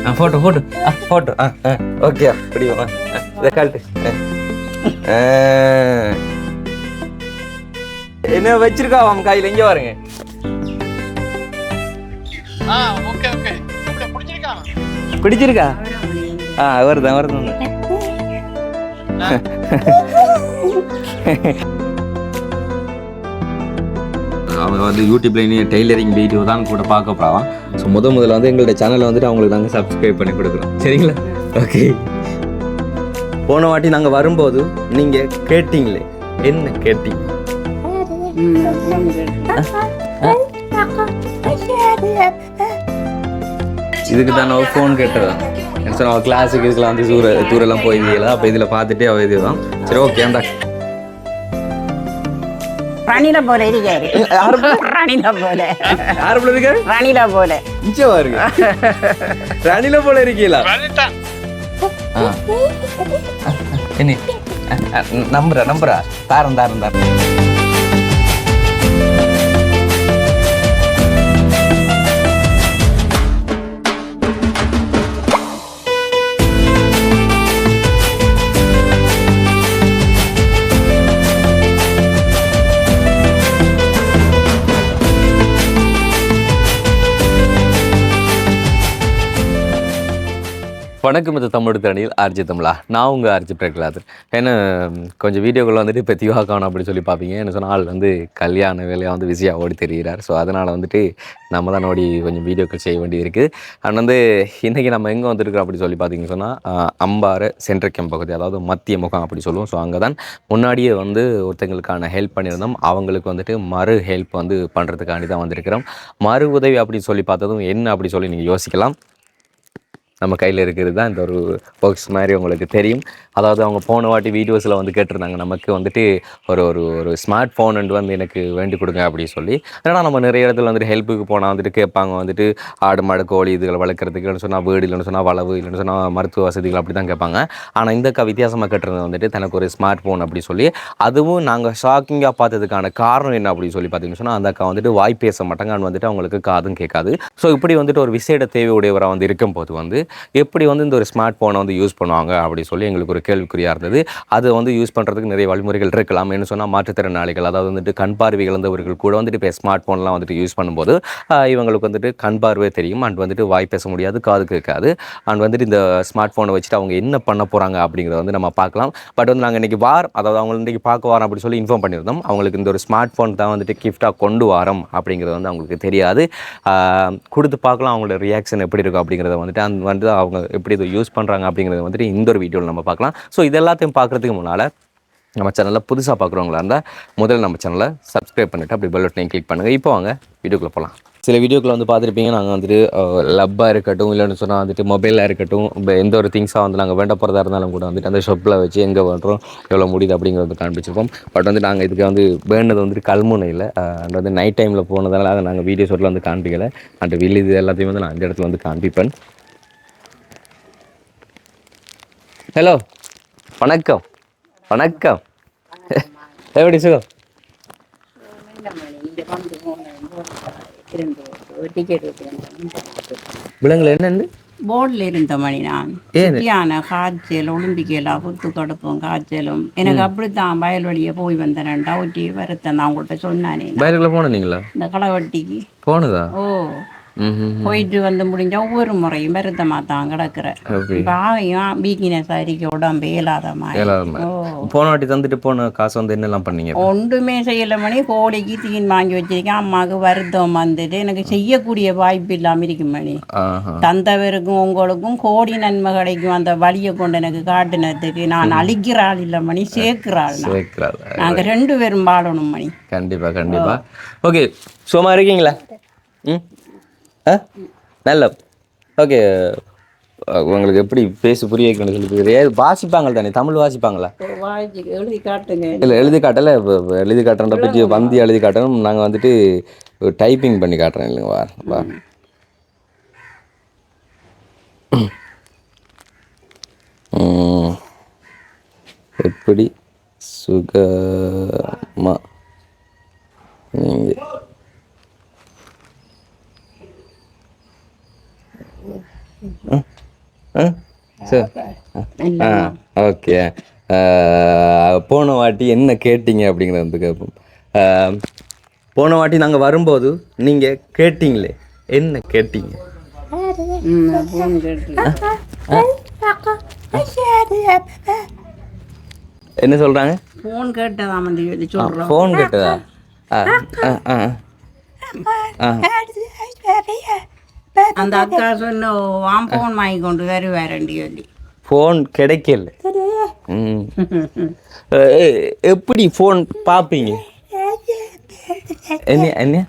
ஆ photo photo ஆ photo ஆ ஆ ஓகே ஆ, இதை காட்டு. என்ன வச்சிருக்கா அவன் கையில்? இங்கே பாருங்க. ஆ ஓகே ஓகே இப்படி பிடிச்சிருக்கா? பிடிச்சிருக்கா? ஆ வருதான் வருதான் அவங்க வந்து யூடியூப்ல இனி டெய்லரிங் வீடியோ தான் கூட பார்க்க போகிறான் ஸோ முத முதல்ல வந்து எங்களோட சேனலை வந்துட்டு அவங்களுக்கு நாங்கள் சப்ஸ்கிரைப் பண்ணி கொடுக்குறோம். சரிங்களா? ஓகே போன வாட்டி நாங்கள் வரும்போது நீங்கள் கேட்டீங்களே என்ன கேட்டீங்க? இதுக்கு தான் ஒரு ஃபோன் கேட்டதான் சொன்ன அவள் கிளாஸுக்கு இதுக்கெல்லாம் வந்து தூர தூரெல்லாம் போயிருந்தீங்களா? அப்போ இதில் பார்த்துட்டு அவள் இதுதான். சரி ஓகே அந்த ரணில போல இருக்காரு ரணில போல. யார் போல இருக்காரு ரணில போல. நிச்சயமா இருக்கு. ரணில போல இருக்கீங்களா. என்ன? நம்புறா நம்புறா. தாரம் தாரம் தாரம். வணக்கம் இது தமிழ் திறனில் ஆர்ஜி தமிழா. நான் உங்கள் ஆர்ஜி பிரகலாதர் ஏன்னா கொஞ்சம் வீடியோக்கள் வந்துட்டு இப்போ திவா காணும் அப்படி சொல்லி பார்ப்பீங்க என்ன சொன்னால் ஆள் வந்து கல்யாண வேலையாக வந்து விசியாக ஓடி தெரிகிறார் ஸோ அதனால் வந்துட்டு நம்ம தான் ஓடி கொஞ்சம் வீடியோக்கள் செய்ய வேண்டியது இருக்குது அண்ட் வந்து இன்றைக்கி நம்ம எங்கே வந்துருக்கோம் அப்படி சொல்லி பார்த்தீங்கன்னு சொன்னால் அம்பாறை சென்ட்ரல் பகுதி அதாவது மத்திய முகம் அப்படி சொல்லுவோம். ஸோ அங்கே தான் முன்னாடியே வந்து ஒருத்தங்களுக்கான ஹெல்ப் பண்ணியிருந்தோம். அவங்களுக்கு வந்துட்டு மறு ஹெல்ப் வந்து பண்ணுறதுக்காண்டி தான் வந்திருக்கிறோம். மறு உதவி அப்படின்னு சொல்லி பார்த்ததும் என்ன அப்படி சொல்லி நீங்கள் யோசிக்கலாம். நம்ம கையில் இருக்கிறது தான் இந்த ஒரு பாக்ஸ் மாதிரி உங்களுக்கு தெரியும். அதாவது அவங்க போன வாட்டி வீடியோஸில் வந்து கேட்டிருந்தாங்க நமக்கு வந்துட்டு ஒரு ஒரு ஒரு ஸ்மார்ட் ஃபோன் வந்து எனக்கு வேண்டி கொடுங்க அப்படின்னு சொல்லி. ஏன்னா நம்ம நிறைய இடத்துல வந்துட்டு ஹெல்ப்புக்கு போனால் வந்துட்டு கேட்பாங்க வந்துட்டு ஆடு மாடு கோழி இதுகளை வளர்க்குறதுக்கு இல்லைன்னு சொன்னால் வீடு இல்லைன்னு சொன்னால் வளவு இல்லைன்னு சொன்னால் மருத்துவ வசதிகள் அப்படி தான் கேட்பாங்க. ஆனால் இந்த வித்தியாசமாக கேட்டிருந்தது வந்துட்டு தனக்கு ஒரு ஸ்மார்ட் ஃபோன் அப்படி சொல்லி. அதுவும் நாங்கள் ஷாக்கிங்காக பார்த்ததுக்கான காரணம் என்ன அப்படின்னு சொல்லி பார்த்தீங்கன்னு சொன்னால் அந்த அக்கா வந்துட்டு வாய் பேச மாட்டாங்க வந்துட்டு அவங்களுக்கு காதும் கேட்காது. ஸோ இப்படி வந்துட்டு ஒரு விசேட தேவையுடையவராக வந்து இருக்கும்போது வந்து எப்படி வந்து இந்த ஒரு ஸ்மார்ட் ஃபோனை வந்து யூஸ் பண்ணுவாங்க அப்படி சொல்லி எங்களுக்கு ஒரு கேள்விக்குறியாக இருந்தது. அது வந்து யூஸ் பண்ணுறதுக்கு நிறைய வழிமுறைகள் இருக்கலாம். என்ன சொன்னால் மாற்றுத்திறனாளிகள் அதாவது வந்துட்டு கண் பார்வை இழந்தவர்கள் கூட வந்துட்டு இப்போ ஸ்மார்ட் ஃபோன்லாம் வந்துட்டு யூஸ் பண்ணும்போது இவங்களுக்கு வந்துட்டு கண் பார்வை தெரியும். அண்ட் வந்துட்டு வாய் பேச முடியாது காது கேட்காது அண்ட் வந்துட்டு இந்த ஸ்மார்ட் ஃபோனை வச்சுட்டு அவங்க என்ன பண்ண போகிறாங்க அப்படிங்கிறத வந்து நம்ம பார்க்கலாம். பட் வந்து நாங்கள் இன்றைக்கி வார் அதாவது அவங்க இன்றைக்கி பார்க்க வாரம் அப்படி சொல்லி இன்ஃபார்ம் பண்ணியிருந்தோம். அவங்களுக்கு இந்த ஒரு ஸ்மார்ட் ஃபோன் தான் வந்துட்டு கிஃப்டாக கொண்டு வாரம் அப்படிங்கிறது வந்து அவங்களுக்கு தெரியாது. கொடுத்து பார்க்கலாம் அவங்களோட ரியாக்ஷன் எப்படி இருக்கும் அப்படிங்கிறத வந்துட்டு. அந்த வந்து அவங்க எப்படி இதை யூஸ் பண்ணுறாங்க அப்படிங்கிறத வந்துட்டு இந்த ஒரு வீடியோவில் நம்ம பார்க்கலாம். ஸோ இது எல்லாத்தையும் பார்க்குறதுக்கு முன்னால் நம்ம சேனலில் புதுசாக பார்க்குறவங்களா இருந்தால் முதல்ல நம்ம சேனலை சப்ஸ்கிரைப் பண்ணிவிட்டு அப்படி பெல் பட்டனையும் கிளிக் பண்ணுங்கள் இப்போ வாங்க வீடியோக்குள்ளே போகலாம் சில வீடியோக்களை வந்து பார்த்துருப்பீங்க நாங்கள் வந்துட்டு லப்பாக இருக்கட்டும் இல்லைன்னு சொன்னால் வந்துட்டு மொபைலாக இருக்கட்டும் இப்போ எந்த ஒரு திங்ஸாக வந்து நாங்கள் வேண்ட போகிறதா இருந்தாலும் கூட வந்துட்டு அந்த ஷாப்பில் வச்சு எங்கே பண்ணுறோம் எவ்வளோ முடியுது அப்படிங்கிறத வந்து காண்பிச்சிருப்போம். பட் வந்து நாங்கள் இதுக்கு வந்து வேண்டது வந்துட்டு கல்முனையில் அண்ட் வந்து நைட் டைமில் போனதால அதை நாங்கள் வீடியோ ஷோட்டில் வந்து காண்பிக்கலை. அண்ட் வில் இது எல்லாத்தையும் வந்து நான் அந்த இடத்துல வந்து காண்பிப்பேன். ஹலோ வணக்கம். வணக்கம். எப்படி சுகம் விலங்குல என்னண்டு போர்டில் இருந்த மணி நான்? சரியான காய்ச்சல் ஒலிம்பிக்கையில் அவுத்து கொடுப்போம் காய்ச்சலும். எனக்கு அப்படித்தான் வயல்வெளியே போய் வந்தேன். டவுட்டி வருத்தம் நான் உங்கள்கிட்ட சொன்னானே. பயலுக்குள்ள போனீங்களா? இந்த களவட்டிக்கு. போனதா? ஓ. போயிட்டு வந்து முடிஞ்ச ஒவ்வொரு முறையும் வருத்தமாக தான் கிடக்குற ஆகையும் வீக்கினஸ் அறிக்கை உடம்பு இயலாத மாதிரி போன வாட்டி தந்துட்டு போன காசு வந்து என்னெல்லாம் பண்ணீங்க ஒன்றுமே செய்யலை மணி கோழிக்கு தீன் வாங்கி வச்சிருக்கேன் அம்மாவுக்கு வருத்தம் வந்துட்டு எனக்கு செய்யக்கூடிய வாய்ப்பு இல்லாமல் இருக்கும் மணி தந்தவருக்கும் உங்களுக்கும் கோடி நன்மை கிடைக்கும் அந்த வழியை கொண்டு எனக்கு காட்டினதுக்கு நான் அழிக்கிற ஆள் இல்லை மணி சேர்க்கிறாள் நாங்கள் ரெண்டு பேரும் பாடணும் மணி கண்டிப்பா கண்டிப்பா ஓகே சும்மா இருக்கீங்களா ம் ஆ? நல்ல ஓகே. உங்களுக்கு எப்படி பேசி புரிய வைக்கணும்னு சொல்லி வாசிப்பாங்க தானே தமிழ் வாசிப்பாங்களா? எழுதி காட்டுங்க. இல்லை எழுதி காட்டல. எழுதி காட்டுறத பற்றி வந்தி எழுதி காட்டணும். நாங்கள் வந்துட்டு டைப்பிங் பண்ணி காட்டுறேன். இல்லைங்க வா வா. எப்படி சுகமா நீங்கள் சரி ஆ ஓகே. போன வாட்டி என்ன கேட்டீங்க அப்படிங்கிறத வந்து கேட்போம். போன வாட்டி நாங்கள் வரும்போது நீங்கள் கேட்டீங்களே என்ன கேட்டீங்க? என்ன சொல்கிறாங்க ஃபோன் கேட்டதான் வந்து சொல்லி சொல்கிறோம் ஃபோன் கேட்டதா? ஆ ஆ. ஆ. ஆ. அந்த அக்கா சொன்ன வாம் ஃபோன் வாங்கி கொண்டு வருவாரண்டி சொல்லி. ஃபோன் கிடைக்கல. எப்படி ஃபோன் பார்ப்பீங்க என்ன என்ன?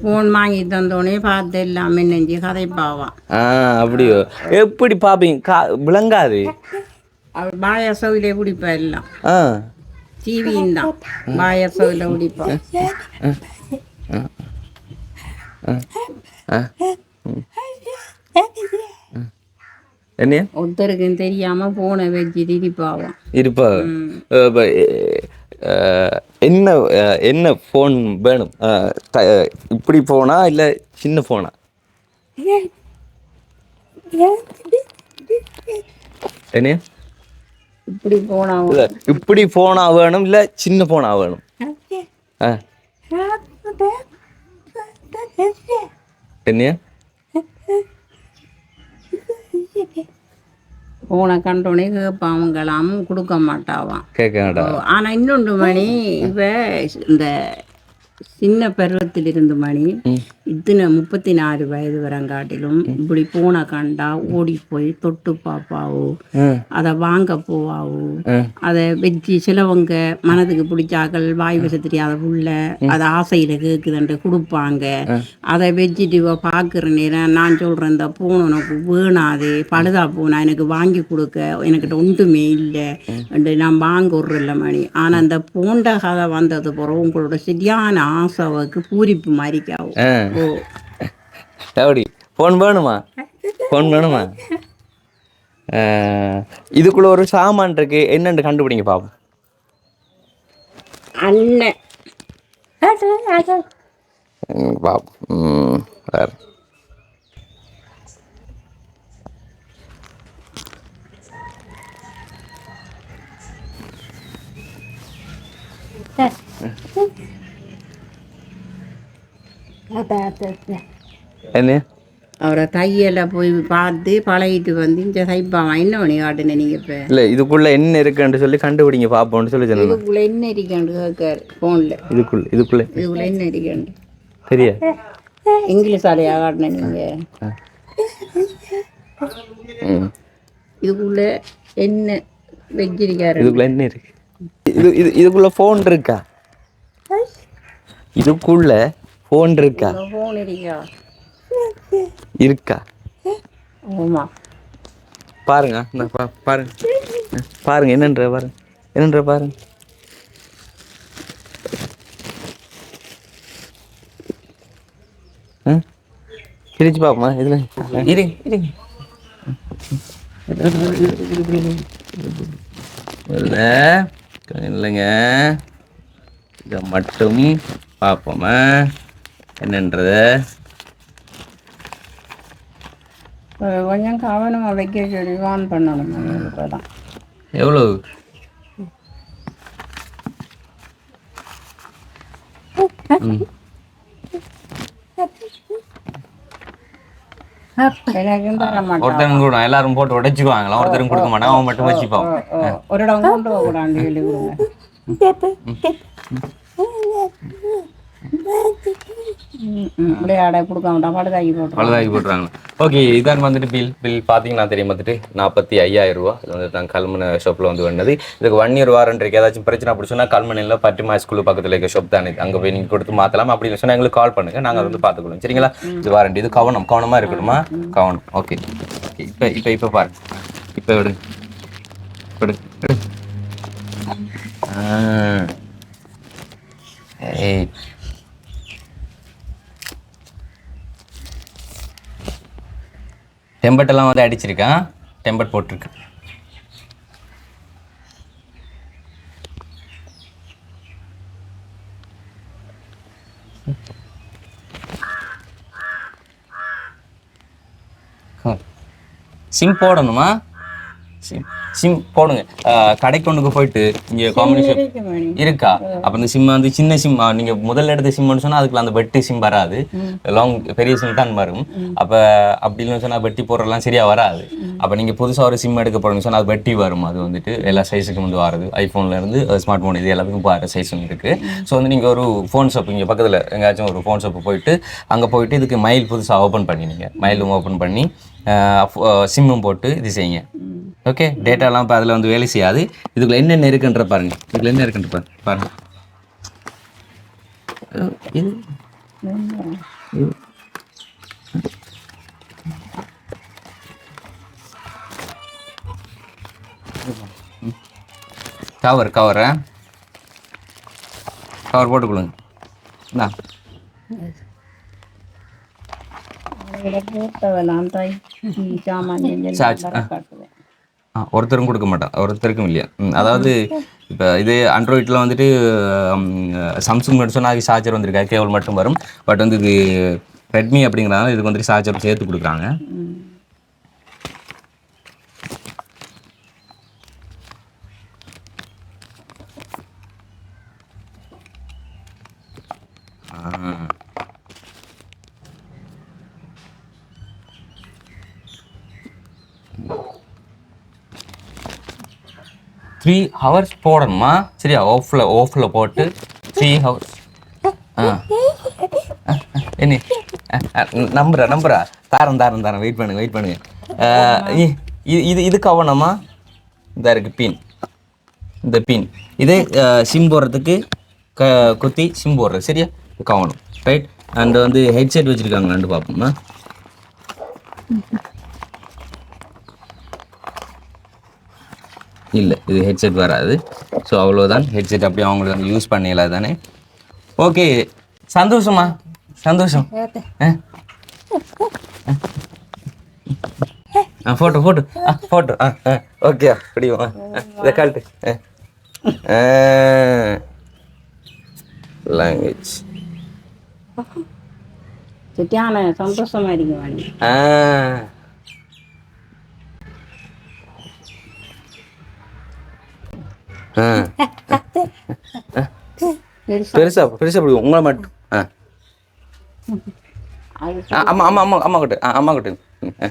ஃபோன் வாங்கி தந்தோடனே பார்த்து எல்லாம் நெஞ்சு கதைப்பாவான். ஆ அப்படியோ. எப்படி பார்ப்பீங்க கா விளங்காது. அவர் பாயசவிலே குடிப்பா எல்லாம். ஆ. டிவியும் தான் பாயசவில் குடிப்பா ஆ ம். என்ன ஒருத்தருக்கும் தெரியாம போனை வச்சுட்டு இருப்பாவான் இருப்பா என்ன என்ன ஃபோன் வேணும் இப்படி ஃபோனா இல்லை சின்ன ஃபோனா என்ன இப்படி போனா இல்ல இப்படி ஃபோனா வேணும் இல்லை சின்ன ஃபோனா வேணும்? என்ன போனை கண்டோடனே கேட்பான் அவங்களாம் கொடுக்க மாட்டாவான் கேட்க வேண்டாம் ஆனா இன்னொன்று மணி இவ இந்த சின்ன பருவத்தில் இருந்து மணி இத்தனை முப்பத்தி நாலு வயது வரங்காட்டிலும் இப்படி போன கண்டா ஓடி போய் தொட்டு பாப்பாவோ அதை வாங்க போவாவோ. அதை வச்சு சிலவங்க மனதுக்கு பிடிச்சாக்கள் வாய் வச தெரியாத புள்ள அதை ஆசையில் கேட்குதுன்ட்டு கொடுப்பாங்க. அதை வச்சுட்டு இவ பார்க்குற நேரம் நான் சொல்கிறேன் இந்த பூனை உனக்கு வேணாது பழுதா பூனை எனக்கு வாங்கி கொடுக்க எனக்கிட்ட ஒன்றுமே இல்லை. நான் வாங்க விட்றல மணி. ஆனால் அந்த பூண்ட கதை வந்தது பிறகு உங்களோட சரியான ஆசைவுக்கு பூரிப்பு மாதிரிக்காவும் ஓ. எப்படி ஃபோன் வேணுமா? ஃபோன் வேணுமா? இதுக்குள்ள ஒரு சாமான் இருக்கு. என்னன்னு கண்டுபிடிங்க பாப்போம். அண்ணன். பாப்போம். வேற. என்ன? அவரை தையலை போய் பார்த்து பழகிட்டு வந்து இந்த தைப்பாவான் என்ன பண்ணி காட்டுன நீங்கள் இப்போ? இல்ல இதுக்குள்ள என்ன இருக்குன்னு சொல்லி கண்டுபிடிங்க பாப்போம்னு சொல்லி சொன்னேன் இதுக்குள்ள என்ன இருக்காண்டு கேட்காரு ஃபோனில் இதுக்குள்ள இதுக்குள்ள. இதுக்குள்ள என்ன இருக்காண்டு சரியா? இங்கிலீஷ் அலையா காட்டின நீங்கள் இதுக்குள்ள என்ன வச்சிருக்காரு? இதுக்குள்ள என்ன இருக்கு? இது இது இதுக்குள்ள ஃபோன் இருக்கா? இதுக்குள்ள ஃபோன் இருக்கா? ஃபோன் இருக்கா இருக்கா? ஆமா. பாருங்க பாருங்க. பாருங்க என்னன்ற பாருங்க என்னன்ற பாருங்க? பிரிச்சு பாப்போமா இதுல? இருங்க இருங்க இல்ல இல்லைங்க. இதை மட்டும் பார்ப்போமா என்னன்றத? கொஞ்சம் கவனமாக வைக்க சொல்லி வான் பண்ணணும். எவ்வளோ ஒருத்தரும் கூட எல்லாரும் போட்டு உடைச்சுக்குவாங்களா ஒருத்தரும் கொடுக்க மாட்டாங்க அவன் மட்டும் வச்சுப்பான். ஒரு இடம் கொண்டு போக கூடாது கொடுக்க மாட்டான் பழுதாகி போட்டுறாங்க ஓகே இதான் வந்துட்டு பில் பில் பார்த்தீங்கன்னா தெரியும் வந்துட்டு நாற்பத்தி ஐயாயிரம் ரூபா. இது வந்து தான் கல்மனை ஷாப்பில் வந்து வந்தது இதுக்கு ஒன் இயர் ஏதாச்சும் பிரச்சனை அப்படி சொன்னால் கல்மனையில் பட்டுமா ஸ்கூல் பக்கத்தில் இருக்க ஷாப் தானே. அங்கே போய் நீங்கள் கொடுத்து மாற்றலாம் அப்படி இல்லை சொன்னால் எங்களுக்கு கால் பண்ணுங்க. நாங்கள் வந்து பார்த்துக்கணும் சரிங்களா? இது வாரண்டி இது கவனம். கவனமாக இருக்கணுமா? கவனம். ஓகே. இப்போ இப்போ இப்போ பாருங்க இப்போ விடு. விடு. ஏய். டெம்பர்ட்டெல்லாம் வந்து அடிச்சிருக்கேன். டெம்பர்ட் போட்டிருக்கேன் சிம் போடணுமா? சிம் சிம் போடுங்க. கடைக்கு ஒன்றுக்கு போயிட்டு இங்கே காம்பினேஷன் இருக்கு அப்ப இந்த சிம் வந்து சின்ன சிம் நீங்க முதல்ல எடுத்த சிம்னு சொன்னா அதுக்குள்ள அந்த வெட்டி சிம் வராது. லாங் பெரிய சிம் தான் வரும். அப்ப அப்படி இல்லைன்னு சொன்னா வெட்டி போடுறதெல்லாம் சரியா வராது. அப்ப நீங்க புதுசா ஒரு சிம் எடுக்க போறீங்கன்னு சொன்னா அது வெட்டி வரும். அது வந்துட்டு எல்லா சைஸுக்கும் வந்து வருது. ஐபோன்ல இருந்து ஸ்மார்ட் போன் இது எல்லாத்துக்கும் வர சைஸும் இருக்கு. ஸோ வந்து நீங்க ஒரு ஃபோன் ஷாப் இங்க பக்கத்துல எங்கேயாச்சும் ஒரு ஃபோன் ஷாப் போயிட்டு அங்க போயிட்டு இதுக்கு மைல் புதுசா ஓபன் பண்ணினீங்க. மைலும் ஓபன் பண்ணி சிம்மும் போட்டு இது செய்யுங்க. ஓகே டேட்டாலாம் இப்போ அதில் வந்து வேலை செய்யாது. இதுக்குள்ள என்னென்ன இருக்குன்ற பாருங்க. இதுக்குள்ள என்ன இருக்குன்ற பாருங்க. பாருங்க. அஹ் இது. இது. கவர் கவர் கவர் போட்டு கொடுங்க. இந்தா அவங்கள போட்டவெல்லாம் தாய் சாமான் சார்ஜ், ஆ. காட்டுவேன் ஆ ஒருத்தரும் கொடுக்க மாட்டான் ஒருத்தருக்கும் இல்லையா? அதாவது இப்போ இது ஆண்ட்ராய்டில் வந்துட்டு சாம்சங் சொன்னால் சார்ஜர் வந்திருக்கா கேபிள் மட்டும் வரும். பட் வந்து இது ரெட்மி அப்படிங்கிறனால இதுக்கு வந்துட்டு சார்ஜர் சேர்த்து கொடுக்குறாங்க. த்ரீ ஹவர்ஸ் போடணுமா? சரியா? ஆஃபில் ஓஃபில் போட்டு த்ரீ ஹவர்ஸ் ஆ. என்ன நம்புறா நம்புறா. தாரம் தாரம் தாரம். வெயிட் பண்ணுங்க வெயிட் பண்ணுங்க இ- இது இது இது கவனமா? இந்த இருக்கு பின் இந்த பின் இது சிம் போடுறதுக்கு க குத்தி சிம் போடுறது. சரியா? கவனம். ரைட் அண்ட் வந்து ஹெட்செட் வச்சுருக்காங்களான்னு பார்ப்போம்மா இல்லை இது ஹெட்செட் வராது. ஸோ அவ்வளோதான் ஹெட்செட் அப்படியே அவங்களுக்கு யூஸ் பண்ணிடலாம் தானே? ஓகே சந்தோஷமா. சந்தோஷம் ஆ ஃபோட்டோ ஃபோட்டோ ஆ ஃபோட்டோ ஆ ஆ ஓகே ஆ, இதை காட்டு. லாங்குவேஜ் சந்தோஷமா இருக்கு மணி ஆ. பெருசா பெருசா பெருசா பிடிக்கும் உங்களை மட்டும் ஆ அது ஆ, அம்மா அம்மா அம்மா அம்மா கிட்ட ஆ அம்மா கிட்ட ம், ஆ.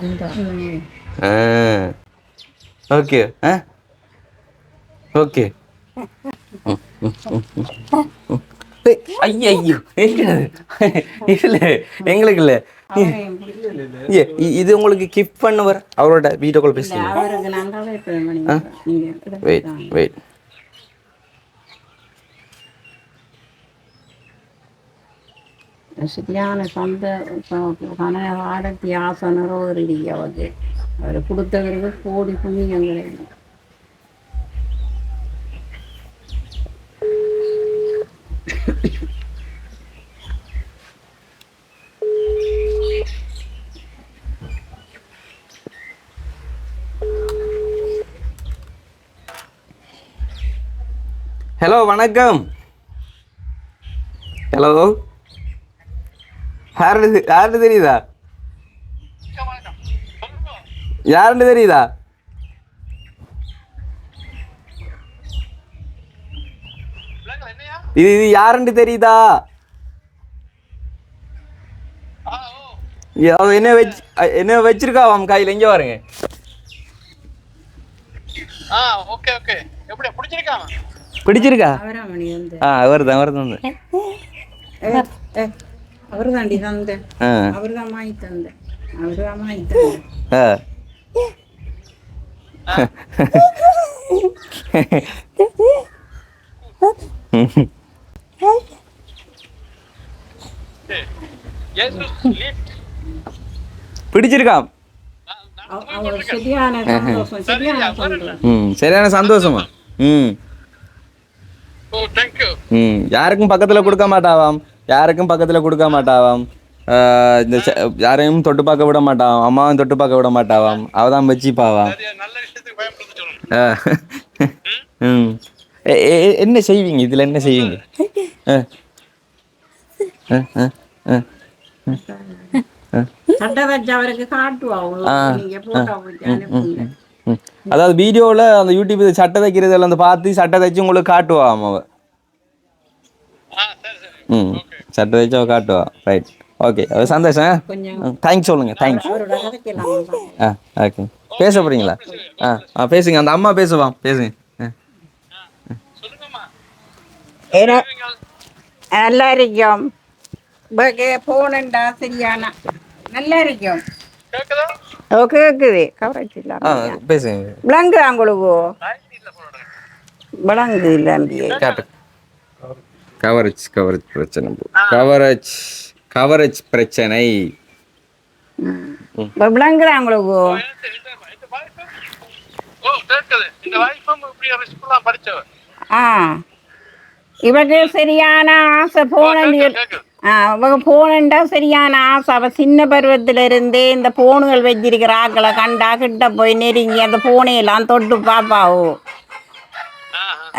அந்த ம். ஐயோ இல்ல எங்களுக்கு இல்ல. இது உங்களுக்கு கிஃப்ட் பண்ணவர்? அவரோட வீடியோ கால் பேசுறீங்க வெயிட். வெயிட் சரியான சொந்த கன ஆடத்தி ஆசனரோ ஒரு அவருக்கு அவர் கொடுத்தவருக்கு கோடி புண்ணியங்களை ஹலோ வணக்கம். ஹலோ. யாருன்னு யாருன்னு தெரியுதா? யாருன்னு தெரியுதா? இது இது யாருன்னு தெரியுதா? என்ன வச்சு என்ன வச்சிருக்கா அவன் கையில்? எங்கே பாருங்க. ஆ ஓகே ஓகே. எப்படி பிடிச்சிருக்கான் பிடிச்சிருக்கா ஆ அவர் தான் அவர் தான் அவர் தாண்டி தந்த அவர் தான் மாய் தந்த அவர் தான் மாய் தந்த ஆ இயேசுஸ் லிஃப்ட் பிடிச்சிருக்கா அவ- அவர் சரியான சந்தோஷம் ம் ம் யாருக்கும் பக்கத்தில் கொடுக்க மாட்டாவாம். யாருக்கும் பக்கத்தில் கொடுக்க மாட்டாவாம். ஆஹ் இந்த யாரையும் தொட்டு பார்க்க விட மாட்டாவாம். அம்மாவும் தொட்டு பார்க்க விட மாட்டாவாம். அவ தான் வச்சுப்பாவாம். ம்? என்ன செய்வீங்க? இதில் என்ன செய்வீங்க. சட்டை வச்சு அவருக்கு காட்டுவா அதாவது வீடியோவில் அந்த யூடியூப் இது சட்டை தைக்கிறது எல்லாம் பார்த்து சட்டை தைச்சு உங்களுக்கு காட்டுவான் அவன் ம். சட்டை தைச்சு அவன் காட்டுவான் ரைட் ஓகே அது சந்தோஷம் தேங்க்ஸ் சொல்லுங்க தேங்க்ஸ் ஆ ஓகே பேச போகிறீங்களா ஆ ஆ பேசுங்க. அந்த அம்மா பேசுவான் பேசுங்க. நல்லா இருக்கும். போகணுண்டா சரியானா. நல்லா இருக்கும். ஓ கேட்குது கவரேஜ் இல்லாமல் பேசுங்க. விளங்கு உங்களுக்கு விளங்கு இல்லை நம்பியே. கவரேஜ் கவரேஜ் பிரச்சனை. கவரேஜ் கவரேஜ் பிரச்சனை. விளங்குதா உங்களுக்கு ஆ. இவர்கள் சரியான ஆசை போன அவங்க போனண்டா சரியான ஆசை அவள் சின்ன பருவத்திலிருந்தே இந்த போனுகள் வச்சிருக்கிற ஆக்களை கண்டா கிட்ட போய் நெருங்கி அந்த போனையெல்லாம் தொட்டு பாப்பாவோ.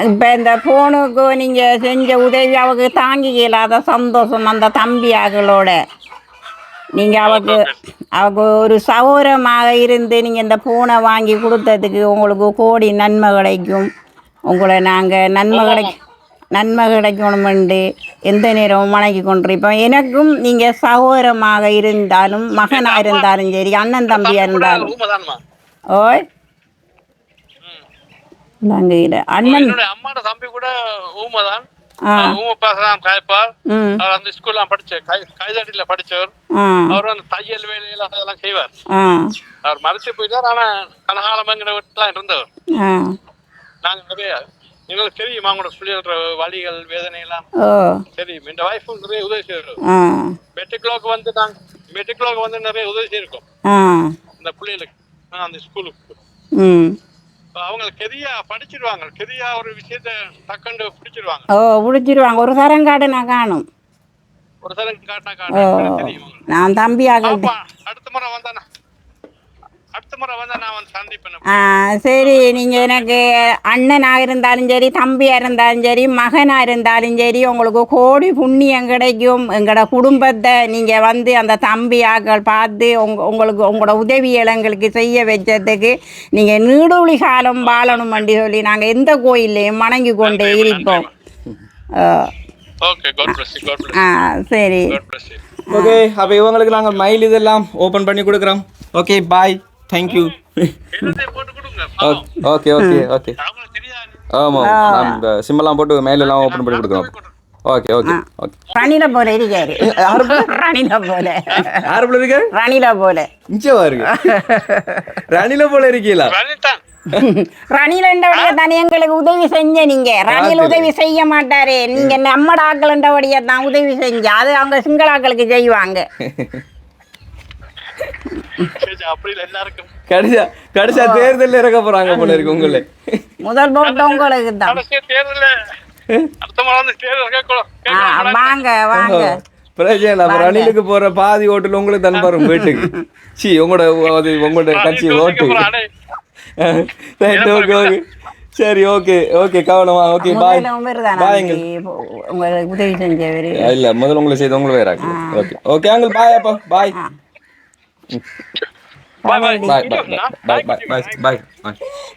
இப்போ இந்த போனுக்கு நீங்கள் செஞ்ச உதவி அவளுக்கு தாங்கிக்க இல்லாத சந்தோஷம் அந்த தம்பி தம்பியாகளோட நீங்கள் அவளுக்கு அவளுக்கு ஒரு சௌரமாக இருந்து நீங்கள் இந்த பூனை வாங்கி கொடுத்ததுக்கு உங்களுக்கு கோடி நன்மை கிடைக்கும். உங்களை நாங்கள் நன்மை கிடைக்கும் நன்மை கிடைக்கணுமெண்டு எந்த நேரமும் வணங்கி கொண்டிருப்போம் எனக்கும் நீங்கள் சகோதரமாக இருந்தாலும் மகனாக இருந்தாலும் சரி அண்ணன் தம்பியாக இருந்தாலும். ஓய். நாங்கள் அண்ணன். அம்மாட தம்பி கூட ஊமைதான். அவர் அந்த ஸ்கூல்லாம் படிச்ச கைதாட்டில படிச்சவர். அவர் அந்த தையல் வேலையெல்லாம் அதெல்லாம் செய்வார். அவர் மறைச்சு போயிட்டார் ஆனா கனகாலமங்கிற வீட்டுலாம் இருந்தவர். நாங்க எங்களுக்கு தெரியுமா அவங்களோட பிள்ளைகளோட வழிகள் வேதனை எல்லாம் ஓ தெரியும். இந்த வாய்ப்பும் நிறைய உதவி செய்யறோம் மெட்ரிகுலோக்கு வந்து நாங்க மெட்ரிகுலோக்கு வந்து நிறைய உதவி செய்யிருக்கோம் இந்த பிள்ளைகளுக்கு அந்த ஸ்கூலுக்கு ம். அவங்களுக்கு கெதியா படிச்சிருவாங்க. கெதியா ஒரு விஷயத்த டக்குன்னு பிடிச்சிருவாங்க. ஓ பிடிச்சிருவாங்க. ஒரு தரங்காடு நான் காணும். ஒரு தரம் காட்டினா அவங்களுக்கு. நான் பாப்பா, அடுத்த முறை வந்தா நான் அடுத்த முறை வந்தா நான் வந்து சந்திப்பேன் ஆ சரி நீங்கள் எனக்கு அண்ணனாக இருந்தாலும் சரி தம்பியாக இருந்தாலும் சரி மகனாக இருந்தாலும் சரி உங்களுக்கு கோடி புண்ணியம் கிடைக்கும். எங்களோட குடும்பத்தை நீங்கள் வந்து அந்த தம்பியாக்கள் பார்த்து உங்க உங்களுக்கு உங்களோட உதவிகளை எங்களுக்கு செய்ய வச்சதுக்கு நீங்கள் நீடூழி காலம் வாழணும் பண்ணி சொல்லி நாங்கள் எந்த கோயில்லையும் வணங்கி கொண்டே இருப்போம். ஆ, okay God bless God bless ஆ சரி. ஓகே அப்போ இவங்களுக்கு நாங்கள் மைல் இதெல்லாம் ஓப்பன் பண்ணி கொடுக்குறோம். ஓகே பாய் தேங்க்யூ கொடுங்க பாவம். Okay okay okay. ஆமாம் நம்ம சிம்மெல்லாம் போட்டு மேலெல்லாம் ஓப்பன் பண்ணி கொடுக்குறோம் ஓகே ஓகே ஓகே. ரணில போல இருக்காரு ரணில போல. யார் போல இருக்க? ரணில போல. நிச்சயமா இருக்கு. ரணில போல இருக்கீங்களா ரணிதான் ரணிலண்டபடியா தானே எங்களுக்கு உதவி செஞ்ச நீங்க. ரணில் உதவி செய்ய மாட்டாரு. நீங்க நம்ம ஆக்களண்டபடியா தான் உதவி செஞ்ச. அது அவங்க சிங்களாக்களுக்கு செய்வாங்க சரி, அப்படி இல்லை எல்லாருக்கும் கடைசியா கடைசியா தேர்தல்ல இறக்க போறாங்க போல இருக்கு உங்களை. முதல் போட்டு உங்களுக்கு தான். வாங்க வாங்க. பிரச்சனை இல்லை. அப்ப ரணிலுக்கு போற பாதி ஓட்டுல உங்களுக்கு தன் வரும் வீட்டுக்கு. சி உங்களோட உங்களோட கட்சி ஓட்டு. ரைட் ஓகே ஓகே சரி ஓகே ஓகே கவனமா ஓகே பாய். பாய்ங்க உங்களுக்கு உதவி செஞ்சவர் இல்ல முதல்ல உங்களை செய்து உங்களை வேற ஓகே ஓகே அங்கிள் பாய் அப்போ bye bye bye bye bye bye bye bye bye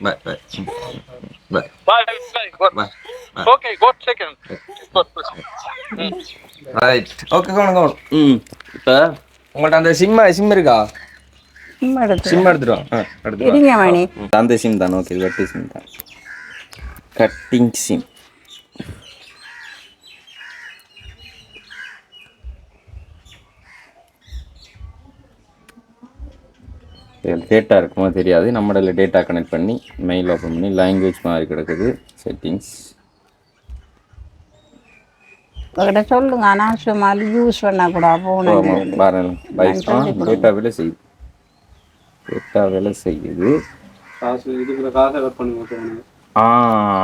bye bye bye bye bye okay code second right okay கவனம் கவனம் ம் இப்போ உங்கள்ட்ட அந்த சிம் சிம் இருக்கா? சும்மா எடுத்து சிம் எடுத்துட்டு வா இருங்க மணி. அந்த சிம் தான். ஓகே கட்டி சிம் தான். கட்டிங் சிம் டேட்டா இருக்குமோ தெரியாது. நம்மள டேட்டா கனெக்ட் பண்ணி மெயில் ஓப்பன் பண்ணி லாங்குவேஜ் மாதிரி கிடக்குது செட்டிங்ஸ் உங்கள்கிட்ட சொல்லுங்க. அனாவசியமா யூஸ் பண்ணக்கூடாது போனது பாருங்க. டேட்டா வேலை செய்யுது. டேட்டா வேலை செய்யுது. கட் பண்ணி ஆ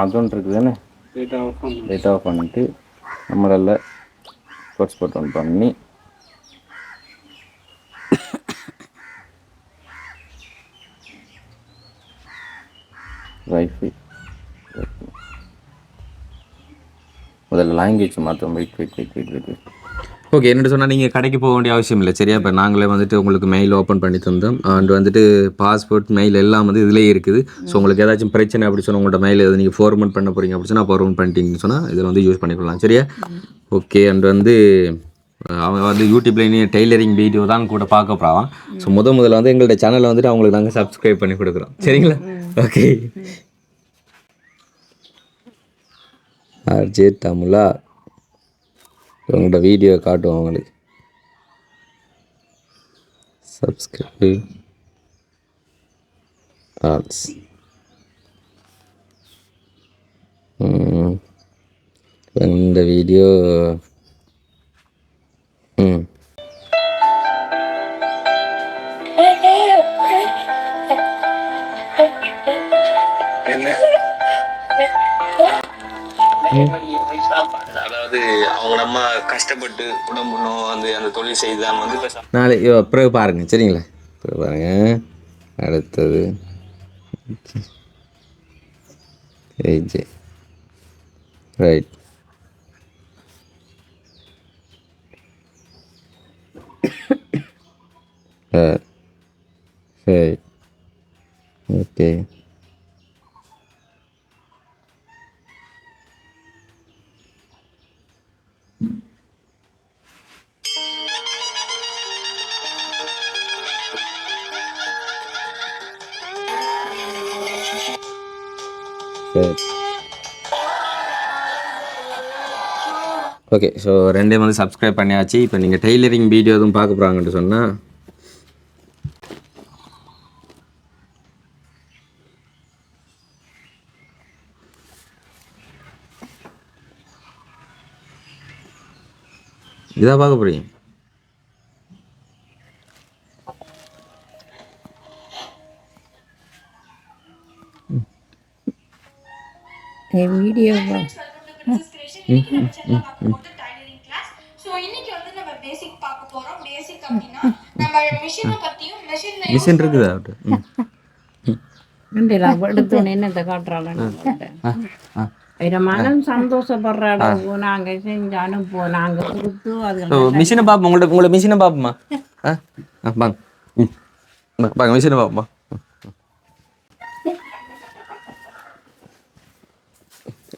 அது ஒன்று இருக்குது தானே? டேட்டா ஆஃப் பண்ணி பண்ணிட்டு நம்மளால் ஹாட்ஸ்பாட் ஆன் பண்ணி வைஃபை முதல்ல language மாற்றோம் wait wait wait wait wait okay என்னட்டு சொன்னால் நீங்கள் கடைக்கு போக வேண்டிய அவசியம் இல்லை. சரியா? இப்போ நாங்களே வந்துட்டு உங்களுக்கு மெயில் ஓப்பன் பண்ணி தந்தோம். அண்ட் வந்துட்டு பாஸ்போர்ட் மெயில் எல்லாம் வந்து இதுலேயே இருக்குது. ஸோ உங்களுக்கு ஏதாச்சும் பிரச்சனை அப்படி சொன்னால் உங்கள்கிட்ட மெயில் எது நீங்கள் ஃபார்மட் பண்ண போகிறீங்க அப்படி சொன்னால் ஃபார்மட் பண்ணிட்டீங்கன்னு சொன்னால் இதில் வந்து யூஸ் பண்ணிக்கலாம் சரியா? ஓகே அண்ட் வந்து அவங்க வந்து யூடியூப்ல இனி டெய்லரிங் வீடியோ தான் கூட பார்க்க போகிறான் ஸோ முத முதல்ல வந்து எங்களோட சேனலை வந்துட்டு அவங்களுக்கு நாங்கள் சப்ஸ்கிரைப் பண்ணி கொடுக்குறோம். சரிங்களா? ஓகே ஆர்ஜே தமிழா உங்களோட வீடியோ காட்டுவோம் அவங்களுக்கு. சப்ஸ்கிரைப் ஆல்ஸ் இந்த வீடியோ அதாவது அவங்க நம்ம கஷ்டப்பட்டு உடம்புணும் அந்த அந்த தொழில் செய்தான் வந்து இப்போ நாளை பிறகு பாருங்கள் சரிங்களா? பிறகு பாருங்கள் அடுத்தது. ஏஜே. ரைட் சரி ஓகே சரி. ஓகே ஸோ ரெண்டையும் வந்து சப்ஸ்கிரைப் பண்ணியாச்சு. இப்போ நீங்கள் டெய்லரிங் வீடியோ எதுவும் பார்க்க போகிறாங்கன்ட்டு சொன்னால் இதாக பார்க்க போகிறீங்க அப்படின்னா நம்ம மிஷினை இருக்குதா ரெண்டு எடுத்தோன்னு என்னத்தை இதை மனம் சந்தோஷப்படுற அளவு நாங்க செஞ்சு அனுப்புவோம் நாங்க கொடுத்து அது மிஷினை பார்ப்போம் உங்கள்ட்ட உங்களோட மிஷினை பார்ப்போமா ஆ வாங்க மிஷினை பார்ப்போமா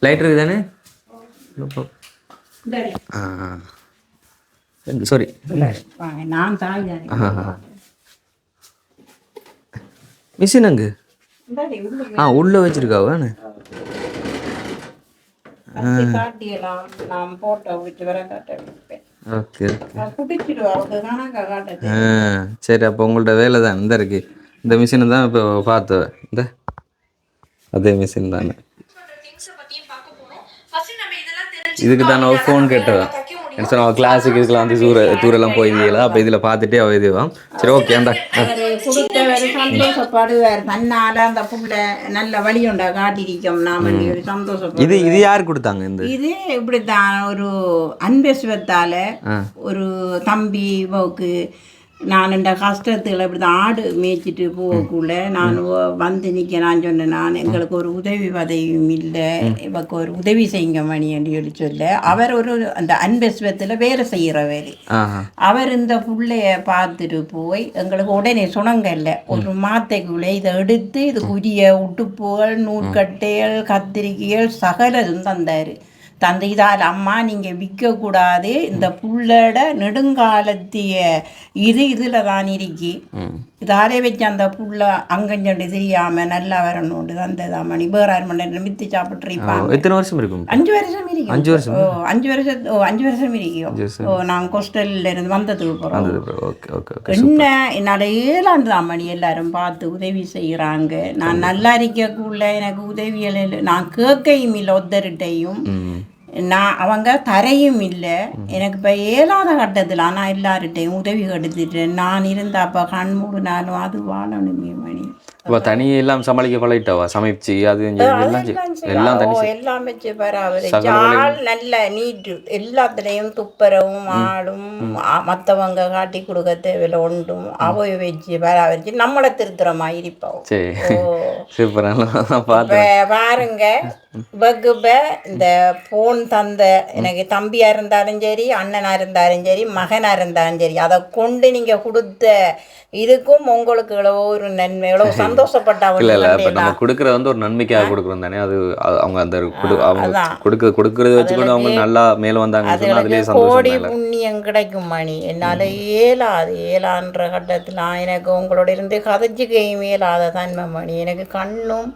லைட் இருக்குது தானே ஆ சாரி மிஷின் அங்கே? ஆ உள்ளே வச்சிருக்காவானே ஓகே சரி அப்போ உங்கள்ட்ட வேலை தான் இந்த இருக்கு. இந்த மிஷினை தான் இப்போ பார்த்தேன் இந்த அதே மிஷின் தானே. இதுக்கு தான் நான் ஃபோன் கேட்டவன் என்ன சொன்ன அவள் கிளாஸுக்கு இதுக்கெல்லாம் வந்து தூர தூரெல்லாம் போயிருந்தீங்களா அப்போ இதில் பார்த்துட்டே அவள் இதுவான் சரி ஓகே அந்த கொடுத்தவர் சந்தோஷப்படுவார் தன்னால அந்த புள்ள நல்ல வழி உண்டா காட்டிருக்கோம் நாம ஒரு சந்தோஷப்படு. இது இது யார் கொடுத்தாங்க இந்த? இது இப்படித்தான். ஒரு அன்பெஸ்வத்தால ஒரு தம்பி இவவுக்கு நான் இந்த கஷ்டத்துல இப்படிதான் ஆடு மேய்ச்சிட்டு போகக்குள்ள நான் வந்து நிற்க நான் சொன்னேன். நான் எங்களுக்கு ஒரு உதவி பதவியும் இல்லை. இவக்கு ஒரு உதவி செய்யுங்க மணி என்று சொல்லி சொல்ல. அவர் ஒரு அந்த அன்பெஸ்வத்தில் வேலை செய்கிற வேலை ஆஹா. அவர் இந்த புள்ளைய பார்த்துட்டு போய் எங்களுக்கு உடனே சுணங்கல்ல. ஒரு மாத்தைக்குள்ளே இதை எடுத்து இதுக்குரிய உட்டுப்புகள் நூற்கட்டைகள் கத்திரிக்கைகள் சகலதும் தந்தார். தந்த இதால் அம்மா நீங்கள் விற்கக்கூடாது. இந்த புள்ளட நெடுங்காலத்திய இது இதில் தான் இருக்கி. இதாலே வச்சு அந்த புள்ள அங்கஞ்சொண்டு தெரியாமல் நல்லா வரணும்னு தந்ததாம் மணி. வேறாறு மணி நேரம் மித்தி சாப்பிட்ருப்பாங்க எத்தனை வருஷம் இருக்கும்? அஞ்சு வருஷம் இருக்கும். அஞ்சு வருஷம்? ஓ அஞ்சு வருஷம் ஓ அஞ்சு வருஷம் இருக்கும். ஓ நான் ஹாஸ்டல்ல இருந்து வந்ததுக்கு போகிறோம் என்ன என்னோட ஏழாண்டு தான் மணி. எல்லாரும் பார்த்து உதவி செய்கிறாங்க நான் நல்லா இருக்கக்குள்ள எனக்கு உதவிகள் நான் கேட்கையும் இல்லை ஒத்தருட்டையும். நான் அவங்க தரையும் இல்லை. எனக்கு இப்போ ஏழாத கட்டத்தில் நான் எல்லார்கிட்டையும் உதவி கெடுத்துட்டேன் நான் இருந்த அப்போ கண் மூடினாலும் அது வாழணுமே மணி. இப்போ தனி எல்லாம் சமாளிக்க பழகிட்டவா? சமைச்சு அது எல்லாம் தனி எல்லாம் வச்சு ஆள் நல்ல நீட்டு. எல்லாத்துலயும் துப்புரவும் ஆளும் ஆ, மத்தவங்க காட்டி கொடுக்க தேவையில்ல ஒன்றும் அவை வச்சு பராமரிச்சு நம்மளை திருத்துற மாதிரி இருப்போம் சரி. பார்த்தேன் பாருங்க. இவக்கு இப்ப இந்த போன் தந்த எனக்கு தம்பியா இருந்தாலும் சரி அண்ணனா இருந்தாலும் சரி மகனா இருந்தாலும் சரி அதை கொண்டு நீங்க கொடுத்த இதுக்கும் உங்களுக்கு எவ்வளோ ஒரு நன்மை எவ்வளவு சந்தோஷப்பட்டவங்க இல்ல இல்ல இப்ப நம்ம கொடுக்கறது வந்து ஒரு நன்மைக்காக கொடுக்குறோம் தானே அது அவங்க அந்த கொடு அவங்க. கொடுக்க கொடுக்கறத வச்சுக்கொண்டு அவங்க நல்லா மேல வந்தாங்கன்னு சொன்னா அதுலயே கோடி. புண்ணியம் கிடைக்கும் மணி. என்னால இயலாது இயலான்ற கட்டத்தில் எனக்கு உங்களோட இருந்து கதைச்சுக்கையும் இயலாத தன்மை மணி. எனக்கு கண்ணும்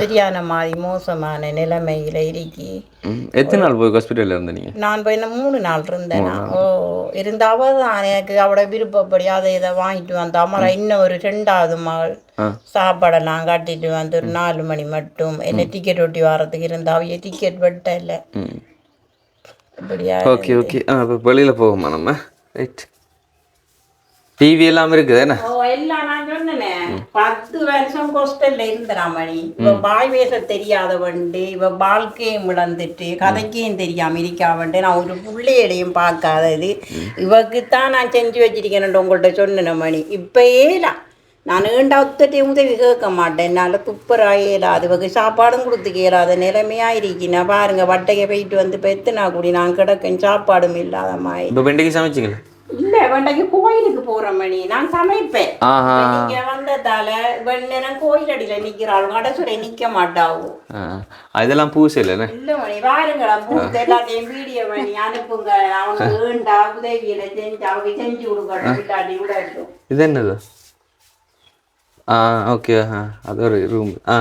சரியான மாதிரி மோசமான நிலைமையில இருக்கி. எத்தனை நாள் போய் ஹாஸ்பிட்டல்ல இருந்த நீங்க நான் போய் இன்னும் மூணு நாள் இருந்தேன். நான். ஓ இருந்த அவ தான் எனக்கு அவட விருப்பப்படி அதை இதை வாங்கிட்டு வந்தா. அமரா இன்னும் ஒரு ரெண்டாவது மகள். சாப்பாடெல்லாம் கட்டிட்டு வந்து ஒரு நாலு மணி மட்டும். என்ன டிக்கெட் ஒட்டி வரதுக்கு இருந்தா அவைய டிக்கெட் வெட்ட இல்லை ஓகே ஓகே. வெளியில போவோமா நம்ம? ரைட் டிவி எல்லாம் இருக்குது என்ன? ஓ எல்லாம் நான் சொன்னேனே. பத்து வருஷம் ஹாஸ்டல்ல இருந்தனா மணி இவ பாய் பேச தெரியாத வண்டு இவ வாழ்க்கையும் இழந்துட்டு கதைக்கையும் தெரியாம இருக்கா வண்டு. நான் ஒரு பிள்ளைகளையும் பார்க்காதது. இவக்குத்தான் நான் செஞ்சு வச்சிருக்கேன் உங்கள்கிட்ட சொன்னேன் மணி. இப்ப ஏலாம் நான் ஏண்டா ஒத்தட்டையும் உதவி கேட்க மாட்டேன்? என்னால் துப்புரா இயலாது இவக்கு சாப்பாடும் கொடுத்துக்க இயலாத நிலைமையா இருக்கீங்க பாருங்க வட்டையை போயிட்டு வந்து இப்போ எத்தனா கூடி நான் கிடக்கேன். சாப்பாடும் இல்லாத மாதிரி இப்போ வெண்டைக்கு சமைச்சிங்களா இல்ல வேண்டாக்கு கோயிலுக்கு போற மணி. நான் சமைப்பேன். நீங்க வந்ததால வெண்ணெரம் கோயில் அடியில நிக்கிறாள். கடைசுரை நிக்க மாட்டாவோ. ஆ ஆ. இதெல்லாம் பூசை இல்லைண்ணே இல்ல மணி வாருங்களா பூத்து எல்லாத்தையும் வீடியோ பண்ணி அனுப்புங்க. அவங்க வேண்டா உதவியில செஞ்சு அவங்க செஞ்சு கொடுக்கட்டும் இல்லாட்டி விடட்டும் இது என்னது ஆ ஓகே ஆ. அது ஒரு ரூம் ஆ.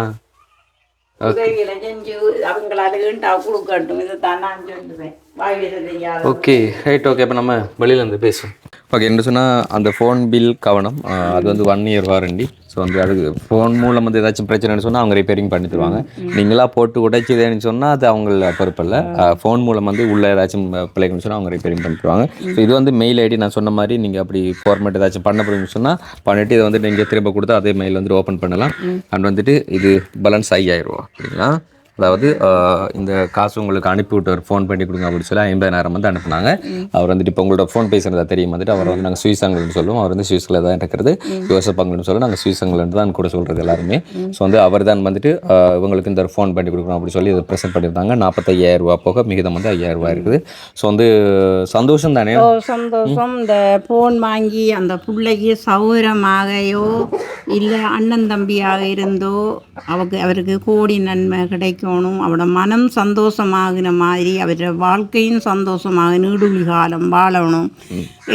உதவியில செஞ்சு அவங்களால வேண்டா கொடுக்கட்டும். இதைத்தான் நான் சொல்லுவேன். ஓகே ரைட் ஓகே அப்போ நம்ம வெளியில இருந்து பேசுவோம். ஓகே என்ன சொன்னால் அந்த ஃபோன் பில் கவனம் அது வந்து ஒன் இயர் வாரண்டி ஸோ வந்து அதுக்கு ஃபோன் மூலம் வந்து ஏதாச்சும் பிரச்சனைன்னு சொன்னால் அவங்க ரிப்பேரிங் பண்ணி தருவாங்க. நீங்களா போட்டு உடைச்சதுன்னு சொன்னால் அது அவங்கள பொறுப்பில்ல. ஃபோன் மூலம் வந்து உள்ள ஏதாச்சும் பிள்ளைங்கன்னு சொன்னால் அவங்க ரிப்பேரிங் பண்ணி தருவாங்க. ஸோ இது வந்து மெயில் ஐடி நான் சொன்ன மாதிரி நீங்கள் அப்படி ஃபார்மேட் ஏதாச்சும் பண்ண போறீங்கன்னு சொன்னால் பண்ணிட்டு இதை வந்து நீங்கள் திரும்ப கொடுத்தா அதே மெயில் வந்துட்டு ஓப்பன் பண்ணலாம். அண்ட் வந்துட்டு இது பேலன்ஸ் ஐயாயிரம் ரூபா சரிங்களா? அதாவது இந்த காசு உங்களுக்கு அனுப்பிவிட்டு ஒரு ஃபோன் பண்ணி கொடுங்க அப்படின்னு சொல்லி ஐம்பதாயிரம் வந்து அனுப்புனாங்க. அவர் வந்துட்டு இப்போ உங்களோட ஃபோன் பேசுகிறதா தெரியும் வந்துட்டு அவர் வந்து நாங்கள் சுவிசாங்கல்னு சொல்லுவோம். அவர் வந்து சுவிஸில் தான் இருக்கிறது யோசப்பாங்கன்னு சொல்லி நாங்கள் சுவிசங்கள்னு தான் கூட சொல்கிறது எல்லாருமே. ஸோ வந்து அவர் தான் வந்துட்டு இவங்களுக்கு இந்த ஃபோன் பண்ணி கொடுக்குறோம் அப்படின்னு சொல்லி இதை ப்ரெசென்ட் பண்ணியிருந்தாங்க. நாற்பத்தையாயிரம் ரூபா போக மிகிதம் வந்து ஐயாயிரம் ரூபா இருக்குது. ஸோ வந்து சந்தோஷம் தானே? சந்தோஷம். இந்த ஃபோன் வாங்கி அந்த பிள்ளைக்கு சௌகரமாகையோ இல்லை அண்ணன் தம்பியாக இருந்தோ அவருக்கு அவருக்கு கோடி நன்மை கிடைக்கும் கிடைக்கணும் அவட மனம் சந்தோஷமாகின மாதிரி அவரோட வாழ்க்கையும் சந்தோஷமாக நீடுழி காலம் வாழணும்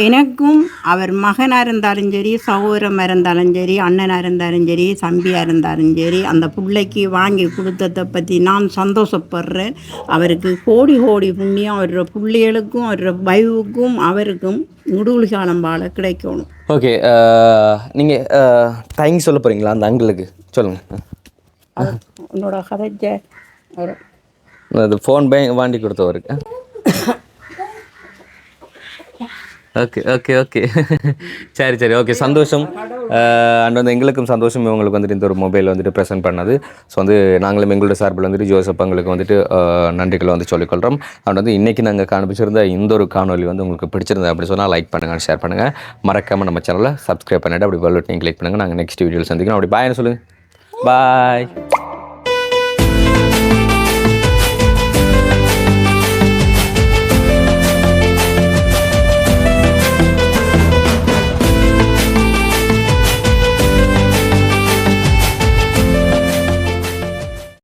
எனக்கும் அவர் மகனாக இருந்தாலும் சரி சகோதரமாக இருந்தாலும் சரி அண்ணனாக இருந்தாலும் சரி தம்பியாக இருந்தாலும் சரி அந்த பிள்ளைக்கு வாங்கி கொடுத்ததை பற்றி நான் சந்தோஷப்படுறேன் அவருக்கு கோடி கோடி புண்ணியம் அவரோட பிள்ளைகளுக்கும் அவரோட வைவுக்கும் அவருக்கும் நுடுகுலி காலம் வாழ கிடைக்கணும் ஓகே நீங்கள் தேங்க்ஸ் சொல்ல போகிறீங்களா அந்த அங்கிளுக்கு சொல்லுங்கள் அது உன்னோட கதைச்ச அது ஃபோன் பே வாண்டி கொடுத்தவருக்கு. ஓகே ஓகே ஓகே சரி சரி ஓகே சந்தோஷம். அண்ட் வந்து எங்களுக்கும் சந்தோஷம். இவங்களுக்கு வந்துட்டு இந்த ஒரு மொபைல் வந்துட்டு ப்ரெசென்ட் பண்ணது. ஸோ வந்து நாங்களும் எங்களோட சார்பில் வந்துட்டு ஜோசப் எங்களுக்கு வந்துட்டு நன்றிகளை வந்து சொல்லிக்கொள்கிறோம் அண்ட் வந்து இன்றைக்கி நாங்கள் காண்பிச்சிருந்த இந்த ஒரு காணொலி வந்து உங்களுக்கு பிடிச்சிருந்தது அப்படி சொன்னால் லைக் பண்ணுங்கள் ஷேர் பண்ணுங்கள் மறக்காமல் நம்ம சேனலை சப்ஸ்கிரைப் பண்ணிவிட்டு அப்படி பெல் பட்டனையும் கிளிக் பண்ணுங்கள் நாங்கள் நெக்ஸ்ட் வீடியோவில் சந்திக்கிறோம். அப்படி பாய்னு சொல்லுங்கள் பாய்